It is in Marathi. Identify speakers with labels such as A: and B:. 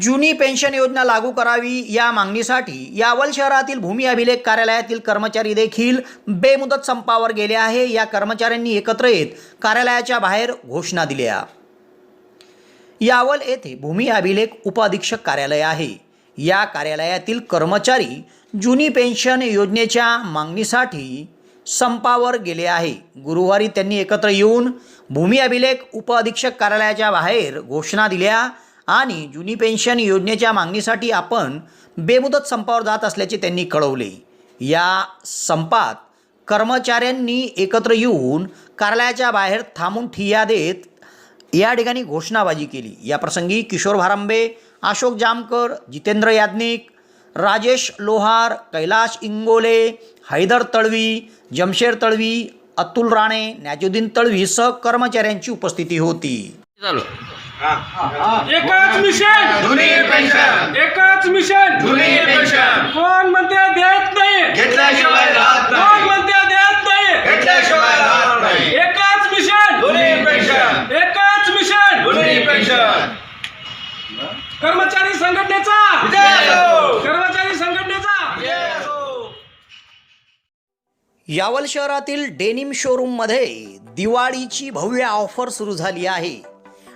A: जुनी पेन्शन योजना लागू करावी या मागणीसाठी यावल शहरातील भूमी अभिलेख कार्यालयातील कर्मचारी देखील बेमुदत संपावर गेले आहे. या कर्मचाऱ्यांनी एकत्र येत कार्यालयाच्या बाहेर घोषणा दिल्या. यावल येथे भूमी अभिलेख उपाधीक्षक कार्यालय आहे. या कार्यालयातील कर्मचारी जुनी पेन्शन योजनेच्या मागणीसाठी संपावर गेले आहे. गुरुवारी त्यांनी एकत्र येऊन भूमी अभिलेख उपअधीक्षक कार्यालयाच्या बाहेर घोषणा दिल्या. आणि जुनी पेन्शन योजनेच्या मागणीसाठी आपण बेमुदत संपावर जात असल्याचे त्यांनी कळवले. या संपात कर्मचाऱ्यांनी एकत्र येऊन कार्यालयाच्या बाहेर थांबून ठिय्या देत या ठिकाणी घोषणाबाजी केली. या प्रसंगी किशोर भारांबे अशोक जामकर जितेंद्र याज्ञिक राजेश लोहार कैलाश इंगोले हैदर तळवी जमशेर तळवी अतुल राणे नॅजुद्दीन तळवी सह कर्मचाऱ्यांची उपस्थिती होती.
B: चालू
C: एकच मिशन.
D: जुनी पेन्शन.
C: एकच मिशन.
D: जुनी पेन्शन.
C: कोण म्हणते देत नाही.
D: घेतल्याशिवाय राहत
C: कोण
D: नाही
C: म्हणते देत नाही.
D: घेतल्याशिवाय राहत नाही.
C: एकच मिशन.
D: जुनी पेन्शन.
C: एकच मिशन.
D: जुनी पेन्शन.
C: कर्मचारी संघटनेचा.
D: विजय असो.
C: कर्मचारी संघटनेचा.
D: विजय असो.
A: यावल शहरातील डेनिम शोरूममध्ये दिवाळीची भव्य ऑफर सुरू झाली आहे.